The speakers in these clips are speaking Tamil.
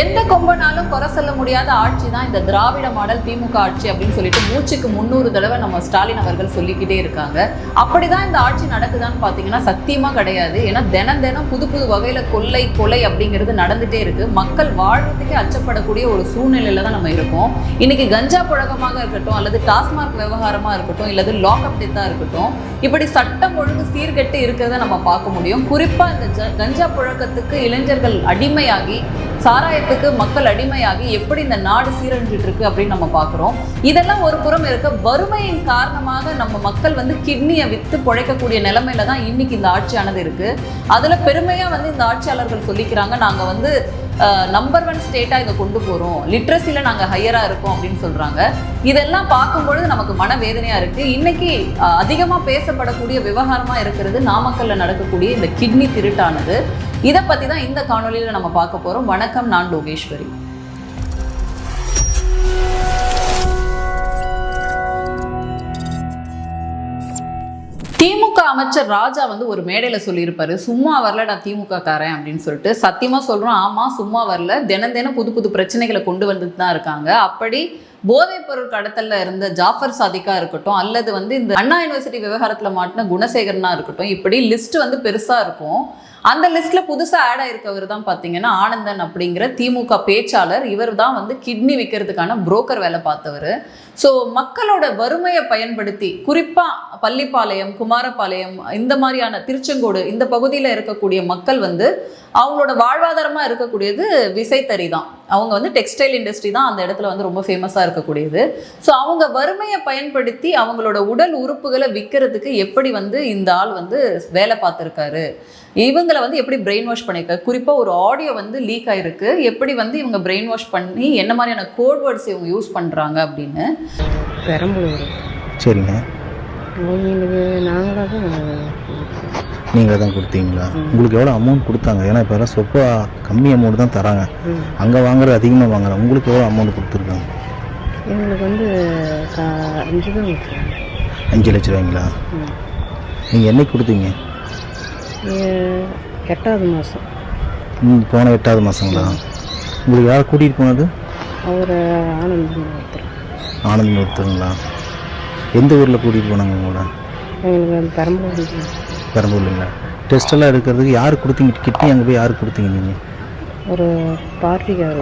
எந்த கொம்பனாலும் குறை சொல்ல முடியாத ஆட்சி தான் இந்த திராவிட மாடல் திமுக ஆட்சி அப்படின்னு சொல்லிட்டு மூச்சுக்கு முந்நூறு தடவை நம்ம ஸ்டாலின் அவர்கள் சொல்லிக்கிட்டே இருக்காங்க. அப்படிதான் இந்த ஆட்சி நடக்குதான்னு பார்த்தீங்கன்னா சத்தியமா கிடையாது. ஏன்னா தினம் தினம் புது புது வகையில கொள்ளை கொலை அப்படிங்கிறது நடந்துட்டே இருக்கு. மக்கள் வாழ்றதுக்கே அச்சப்படக்கூடிய ஒரு சூழ்நிலையில தான் நம்ம இருக்கோம். இன்னைக்கு கஞ்சா புழக்கமாக இருக்கட்டும் அல்லது டாஸ்மாக் விவகாரமா இருக்கட்டும் இல்லது லாக்அப் டெத்தா இருக்கட்டும் இப்படி சட்டம் ஒழுங்கு சீர்கெட்டு இருக்கிறத நம்ம பார்க்க முடியும். குறிப்பா இந்த கஞ்சா புழக்கத்துக்கு இளைஞர்கள் அடிமையாகி சாராயத்துக்கு மக்கள் அடிமையாகி எப்படி இந்த நாடு சீரழிஞ்சிட்டு இருக்கு அப்படின்னு நம்ம பார்க்குறோம். இதெல்லாம் ஒரு புறம் இருக்க. வறுமையின் காரணமாக நம்ம மக்கள் வந்து கிட்னியை விற்று பிழைக்கக்கூடிய நிலைமையில தான் இன்னைக்கு இந்த ஆட்சியானது இருக்கு. அதுல பெருமையா வந்து இந்த ஆட்சியாளர்கள் சொல்லிக்கிறாங்க. நாங்க வந்து நம்பர் ஒன் ஸ்டேட்டாக இதை கொண்டு போகிறோம் லிட்ரஸியில் நாங்கள் ஹையராக இருக்கோம் அப்படின்னு சொல்கிறாங்க இதெல்லாம் பார்க்கும்பொழுது நமக்கு மனவேதனையாக இருக்குது இன்றைக்கி அதிகமாக பேசப்படக்கூடிய விவகாரமாக இருக்கிறது நாமக்கல்ல நடக்கக்கூடிய இந்த கிட்னி திருட்டானது. இதை பற்றி தான் இந்த காணொலியில் நம்ம பார்க்க போகிறோம் வணக்கம் நான் லோகேஸ்வரி. திமுக அமைச்சர் ராஜா வந்து ஒரு மேடையில் சொல்லியிருப்பாரு சும்மா வரல நான் திமுக காரன் அப்படின்னு சொல்லிட்டு. சத்தியமாக சொல்கிறோம் ஆமாம் சும்மா வரல. தினம் தினம் புது புது பிரச்சனைகளை கொண்டு வந்துட்டு தான் இருக்காங்க. அப்படி போதைப் பொருள் கடத்தல்ல இருந்த ஜாஃபர் சாதிக்கா இருக்கட்டும் அல்லது வந்து இந்த அண்ணா யூனிவர்சிட்டி விவகாரத்தில் மாட்டின குணசேகரனா இருக்கட்டும் இப்படி லிஸ்ட் வந்து பெருசாக இருக்கும். அந்த லிஸ்ட்ல புதுசா ஆட் ஆயிருக்கவர் தான் பாத்தீங்கன்னா ஆனந்தன் அப்படிங்கிற திமுக பேச்சாளர். இவர் தான் வந்து கிட்னி விற்கிறதுக்கான புரோக்கர் வேலை பார்த்தவர். ஸோ மக்களோட வறுமையை பயன்படுத்தி குறிப்பாக பள்ளிப்பாளையம் குமாரபாளையம் இந்த மாதிரியான திருச்செங்கோடு இந்த பகுதியில் இருக்கக்கூடிய மக்கள் வந்து அவங்களோட வாழ்வாதாரமாக இருக்கக்கூடியது விசைத்தறி தான். அவங்க வந்து டெக்ஸ்டைல் இண்டஸ்ட்ரி தான் அந்த இடத்துல வந்து ரொம்ப ஃபேமஸாக இருக்கக்கூடியது. ஸோ அவங்க வறுமையை பயன்படுத்தி அவங்களோட உடல் உறுப்புகளை விற்கிறதுக்கு எப்படி வந்து இந்த ஆள் வந்து வேலை பார்த்துருக்காரு? இவங்களை வந்து எப்படி பிரெயின் வாஷ் பண்ணியிருக்காரு குறிப்பாக ஒரு ஆடியோ வந்து லீக் ஆயிருக்கு. எப்படி வந்து இவங்க பிரெயின் வாஷ் பண்ணி என்ன மாதிரியான கோட் வேர்ட்ஸ் இவங்க யூஸ் பண்ணுறாங்க அப்படின்னு. பெரம்பலூர். சரிங்க. நாங்களாக தான் நீங்கள் தான் கொடுத்தீங்களா? உங்களுக்கு எவ்வளோ அமௌண்ட் கொடுத்தாங்க? ஏன்னா இப்போ எல்லாம் சொப்பா கம்மி அமௌண்ட் தான் தராங்க. அங்கே வாங்குறது அதிகமாக வாங்குறாங்க. உங்களுக்கு எவ்வளோ அமௌண்ட் கொடுத்துருக்காங்க? எங்களுக்கு வந்து அஞ்சு தான். அஞ்சு லட்ச ரூபாய்ங்களா. நீங்கள் என்னைக்கு கொடுத்தீங்க? எட்டாவது மாதம் ம், போன எட்டாவது மாதங்களா உங்களுக்கு யாரை கூட்டிகிட்டு போனது? அவர் ஆனந்தம் ஒருத்தர். ஆனந்த் ஒருத்தருங்களா? எந்த ஊரில் கூட்டிகிட்டு போனாங்க உங்களோட எங்களுக்கு பெரம்பலூர் பெரம்பூர்லைங்களா டெஸ்ட் எல்லாம் எடுக்கிறதுக்கு யார் கொடுத்தீங்க? கிட்னி அங்கே போய் யார் கொடுத்தீங்க நீங்கள் ஒரு பார்ட்டிக்கார்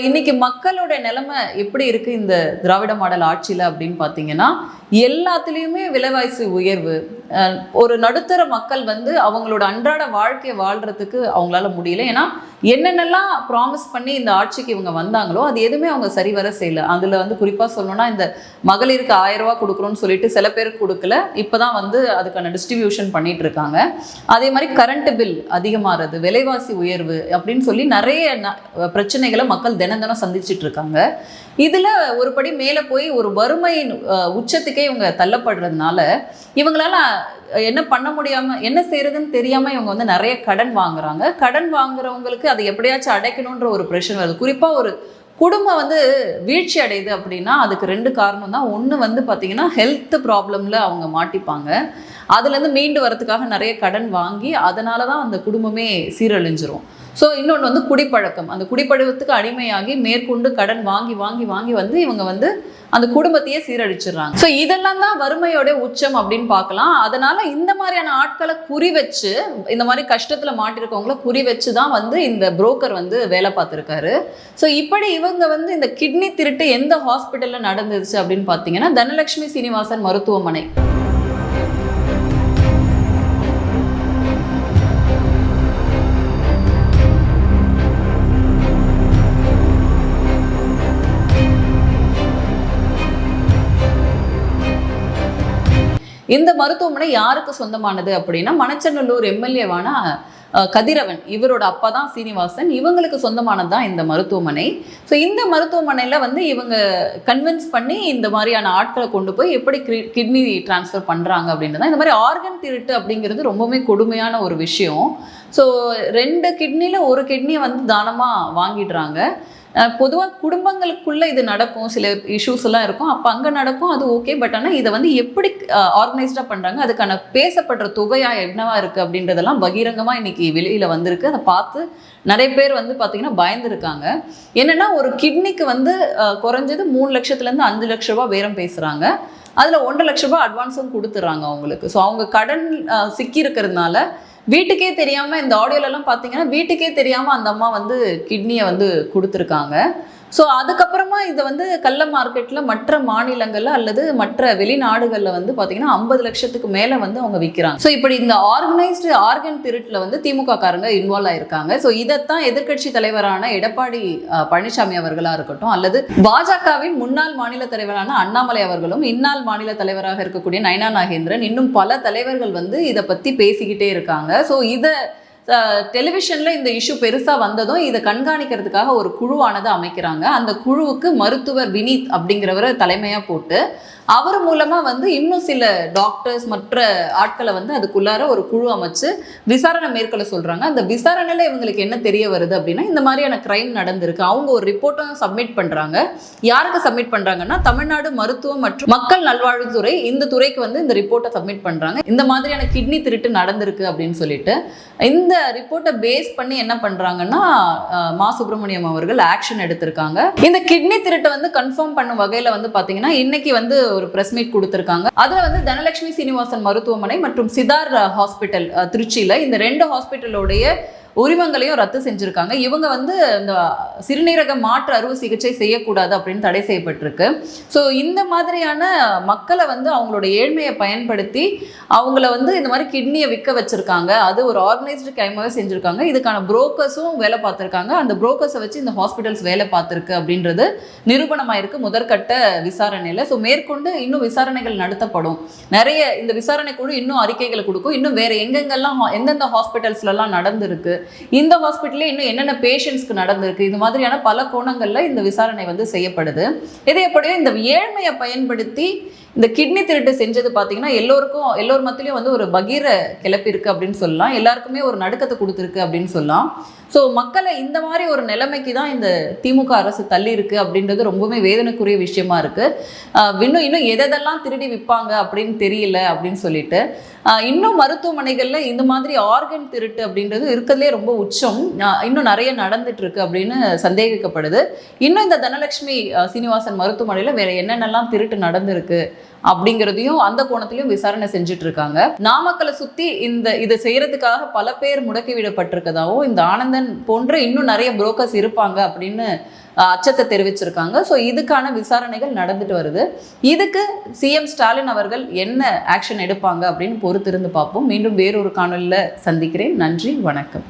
இன்னைக்கு மக்களோட நிலைமை எப்படி இருக்கு இந்த திராவிட மாடல் ஆட்சியில அப்படின்னு பார்த்தீங்கன்னா எல்லாத்துலேயுமே விலைவாசி உயர்வு. ஒரு நடுத்தர மக்கள் வந்து அவங்களோட அன்றாட வாழ்க்கையை வாழ்கிறதுக்கு அவங்களால முடியல. ஏன்னா என்னென்னலாம் ப்ராமிஸ் பண்ணி இந்த ஆட்சிக்கு இவங்க வந்தாங்களோ அது எதுவுமே அவங்க சரிவர செய்யல. அதில் வந்து குறிப்பாக சொல்லணும்னா இந்த மகளிருக்கு ஆயிரம் ரூபா கொடுக்குறோம்னு சொல்லிட்டு சில பேருக்கு கொடுக்கல. இப்போ தான் வந்து அதுக்கான டிஸ்ட்ரிபியூஷன் பண்ணிட்டு இருக்காங்க. அதே மாதிரி கரண்ட் பில் அதிகமாகிறது விலைவாசி உயர்வு அப்படின்னு சொல்லி நிறைய ந- பிரச்சனைகளை மக்கள் தினம் தினம் சந்திச்சிட்டு இருக்காங்க. இதில் ஒரு படி மேலே போய் ஒரு வறுமையின் உச்சத்துக்கு உச்சத்துக்கே இவங்க தள்ளப்படுறதுனால இவங்களால என்ன பண்ண முடியாம என்ன செய்யறதுன்னு தெரியாம இவங்க வந்து நிறைய கடன் வாங்குறாங்க. கடன் வாங்குறவங்களுக்கு அதை எப்படியாச்சும் அடைக்கணுன்ற ஒரு ப்ரெஷர் வருது. குறிப்பா ஒரு குடும்பம் வந்து வீழ்ச்சி அடையுது அப்படின்னா அதுக்கு ரெண்டு காரணம் தான். ஒன்று வந்து பார்த்திங்கன்னா ஹெல்த் ப்ராப்ளமில் அவங்க மாட்டிப்பாங்க. அதுலேருந்து மீண்டு வரத்துக்காக நிறைய கடன் வாங்கி அதனால தான் அந்த குடும்பமே சீரழிஞ்சிரும். ஸோ இன்னொன்று வந்து குடிப்பழக்கம். அந்த குடிப்பழக்கத்துக்கு அடிமையாகி மேற்கொண்டு கடன் வாங்கி வாங்கி வாங்கி வந்து இவங்க வந்து அந்த குடும்பத்தையே சீரழிச்சிடுறாங்க. ஸோ இதெல்லாம் தான் வறுமையோட உச்சம் அப்படின்னு பார்க்கலாம். அதனால இந்த மாதிரியான ஆட்களை குறி வச்சு இந்த மாதிரி கஷ்டத்தில் மாட்டிருக்கவங்கள குறி வச்சு தான் வந்து இந்த புரோக்கர் வந்து வேலை பார்த்துருக்காரு. ஸோ இப்படி இவங்க வந்து இந்த கிட்னி திருட்டு எந்த ஹாஸ்பிட்டலில் நடந்துச்சு அப்படின்னு பார்த்தீங்கன்னா தனலட்சுமி சீனிவாசன் மருத்துவமனை. இந்த மருத்துவமனை யாருக்கு சொந்தமானது அப்படின்னா மணச்சநல்லூர் எம்எல்ஏவான கதிரவன். இவரோட அப்பா தான் சீனிவாசன். இவங்களுக்கு சொந்தமானது தான் இந்த மருத்துவமனை. ஸோ இந்த மருத்துவமனையில் வந்து இவங்க கன்வின்ஸ் பண்ணி இந்த மாதிரியான ஆட்களை கொண்டு போய் எப்படி கிட்னி டிரான்ஸ்ஃபர் பண்ணுறாங்க அப்படின்றது தான் இந்த மாதிரி ஆர்கன் திருட்டு அப்படிங்கிறது ரொம்பவுமே கொடுமையான ஒரு விஷயம். ஸோ ரெண்டு கிட்னியில் ஒரு கிட்னியை வந்து தானமாக வாங்கிடுறாங்க. பொதுவாக குடும்பங்களுக்குள்ளே இது நடக்கும். சில இஷ்யூஸ் எல்லாம் இருக்கும். அப்போ அங்கே நடக்கும். அது ஓகே பட் ஆனால் இதை வந்து எப்படி ஆர்கனைஸ்டாக பண்ணுறாங்க அதுக்கான பேசப்படுற தொகையாக என்னவா இருக்குது அப்படின்றதெல்லாம் பகிரங்கமாக இன்னைக்கு வெளியில் வந்திருக்கு. அதை பார்த்து நிறைய பேர் வந்து பார்த்தீங்கன்னா பயந்துருக்காங்க. என்னென்னா ஒரு கிட்னிக்கு வந்து குறைஞ்சது மூணு லட்சத்துலேருந்து அஞ்சு லட்ச ரூபா பேரம் பேசுகிறாங்க அதில் ஒன்றரை லட்ச ரூபாய் அட்வான்ஸும் கொடுத்துட்றாங்க அவங்களுக்கு. ஸோ அவங்க கடன் சிக்கி இருக்கிறதுனால வீட்டுக்கே தெரியாமல் இந்த ஆடியோலலாம் பார்த்தீங்கன்னா வீட்டுக்கே தெரியாமல் அந்த அம்மா வந்து கிட்னியை வந்து கொடுத்துருக்காங்க. ஸோ அதுக்கப்புறமா இதை வந்து கள்ள மார்க்கெட்டில் மற்ற மாநிலங்களில் அல்லது மற்ற வெளிநாடுகளில் வந்து பார்த்தீங்கன்னா ஐம்பது லட்சத்துக்கு மேலே வந்து அவங்க விற்கிறாங்க ஸோ இப்படி இந்த ஆர்கனைஸ்டு ஆர்கன் திருட்டில் வந்து திமுக காரங்க இன்வால்வ் ஆயிருக்காங்க. ஸோ இதைத்தான் எதிர்க்கட்சி தலைவரான எடப்பாடி பழனிசாமி அவர்களாக இருக்கட்டும் அல்லது பாஜகவின் முன்னாள் மாநில தலைவரான அண்ணாமலை அவர்களும் இந்நாள் மாநில தலைவராக இருக்கக்கூடிய நயனா நாகேந்திரன் இன்னும் பல தலைவர்கள் வந்து இதை பற்றி பேசிக்கிட்டே இருக்காங்க. ஸோ இதை டெலிவிஷனில் இந்த இஷ்யூ பெருசாக வந்ததும் இதை கண்காணிக்கிறதுக்காக ஒரு குழுவானது அமைக்கிறாங்க. அந்த குழுவுக்கு மருத்துவர் வினீத் அப்படிங்கிறவரை தலைமையாக போட்டு அவர் மூலமாக வந்து இன்னும் சில டாக்டர்ஸ் மற்ற ஆட்களை வந்து அதுக்குள்ளார ஒரு குழு அமைச்சு விசாரணை மேற்கொள்ள சொல்கிறாங்க அந்த விசாரணையில் இவங்களுக்கு என்ன தெரிய வருது அப்படின்னா இந்த மாதிரியான க்ரைம் நடந்திருக்கு. அவங்க ஒரு ரிப்போர்ட்டும் சப்மிட் பண்ணுறாங்க யாருக்கு சப்மிட் பண்ணுறாங்கன்னா தமிழ்நாடு மருத்துவம் மற்றும் மக்கள் நல்வாழ்வுத்துறை இந்த துறைக்கு வந்து இந்த ரிப்போர்ட்டை சப்மிட் பண்ணுறாங்க இந்த மாதிரியான கிட்னி திருட்டு நடந்திருக்கு அப்படின்னு சொல்லிட்டு இந்த ரிப்போர்ட்டை பேஸ் பண்ணி என்ன பண்றாங்கன்னா மா சுப்பிரமணியம் அவர்கள் ஆக்ஷன் எடுத்திருக்காங்க. இந்த கிட்னி திருட்டை வந்து கன்ஃபார்ம் பண்ணும் வகையில் வந்து பாத்தீங்கன்னா இன்னைக்கு வந்து ஒரு பிரஸ் மீட் கொடுத்துருக்காங்க. அதுல வந்து தனலட்சுமி சீனிவாசன் மருத்துவமனை மற்றும் சிதார் ஹாஸ்பிட்டல் திருச்சியில் இந்த ரெண்டு ஹாஸ்பிட்டலோடைய உரிமங்களையும் ரத்து செஞ்சுருக்காங்க. இவங்க வந்து இந்த சிறுநீரக மாற்று அறுவை சிகிச்சை செய்யக்கூடாது அப்படின்னு தடை செய்யப்பட்டிருக்கு. ஸோ இந்த மாதிரியான மக்களை வந்து அவங்களோட ஏழ்மையை பயன்படுத்தி அவங்கள வந்து இந்த மாதிரி கிட்னியை விற்க வச்சிருக்காங்க. அது ஒரு ஆர்கனைஸ்டு கைமாவே செஞ்சுருக்காங்க. இதுக்கான புரோக்கர்ஸும் வேலை பார்த்துருக்காங்க. அந்த புரோக்கர்ஸை வச்சு இந்த ஹாஸ்பிட்டல்ஸ் வேலை பார்த்துருக்கு அப்படின்றது நிரூபணமாயிருக்கு முதற்கட்ட விசாரணையில். ஸோ மேற்கொண்டு இன்னும் விசாரணைகள் நடத்தப்படும். நிறைய இந்த விசாரணை குழு இன்னும் அறிக்கைகளை கொடுக்கும். இன்னும் வேறு எங்கெங்கெல்லாம் எந்தெந்த ஹாஸ்பிட்டல்ஸ்லலாம் நடந்திருக்கு. இந்த ஹாஸ்பிட்டலே இன்னும் என்னென்ன பேஷண்ட்ஸ்க்கு நடந்திருக்கு? இது மாதிரியான பல கோணங்களில் இந்த விசாரணை வந்து செய்யப்படுது. இது எப்படியோ இந்த ஏழ்மையை பயன்படுத்தி இந்த கிட்னி திருட்டு செஞ்சது பார்த்தீங்கன்னா எல்லோருக்கும் எல்லோர் மத்திலையும் வந்து ஒரு பகீர கிளப்பிருக்கு அப்படின்னு சொல்லலாம். எல்லாருக்குமே ஒரு நடுக்கத்தை கொடுத்துருக்கு அப்படின்னு சொல்லலாம். ஸோ மக்களை இந்த மாதிரி ஒரு நிலைமைக்கு தான் இந்த திமுக அரசு தள்ளி இருக்கு அப்படின்றது ரொம்பவுமே வேதனைக்குரிய விஷயமா இருக்கு. இன்னும் இன்னும் எதெல்லாம் திருடி விற்பாங்க அப்படின்னு தெரியல அப்படின்னு சொல்லிட்டு இன்னும் மருத்துவமனைகளில் இந்த மாதிரி ஆர்கன் திருட்டு அப்படின்றது இருக்கிறதுலே ரொம்ப உச்சம். இன்னும் நிறைய நடந்துட்டு இருக்கு அப்படின்னு சந்தேகிக்கப்படுது. இன்னும் இந்த தனலட்சுமி சீனிவாசன் மருத்துவமனையில் வேற என்னென்னலாம் திருட்டு நடந்திருக்கு அப்படிங்கிறதையும் அந்த கோணத்திலையும் விசாரணை செஞ்சுட்டு இருக்காங்க நாமக்கலை சுத்தி இந்த இதை செய்யறதுக்காக பல பேர் முடக்கி விடப்பட்டிருக்கதாகவும் இந்த ஆனந்தன் போன்ற இன்னும் நிறைய புரோக்கர்ஸ் இருப்பாங்க அப்படின்னு அச்சத்தை தெரிவிச்சிருக்காங்க. ஸோ இதுக்கான விசாரணைகள் நடந்துட்டு வருது. இதுக்கு சிஎம் ஸ்டாலின் அவர்கள் என்ன ஆக்ஷன் எடுப்பாங்க அப்படின்னு பொறுத்திருந்து பார்ப்போம். மீண்டும் வேறொரு காணொலியில் சந்திக்கிறேன். நன்றி வணக்கம்.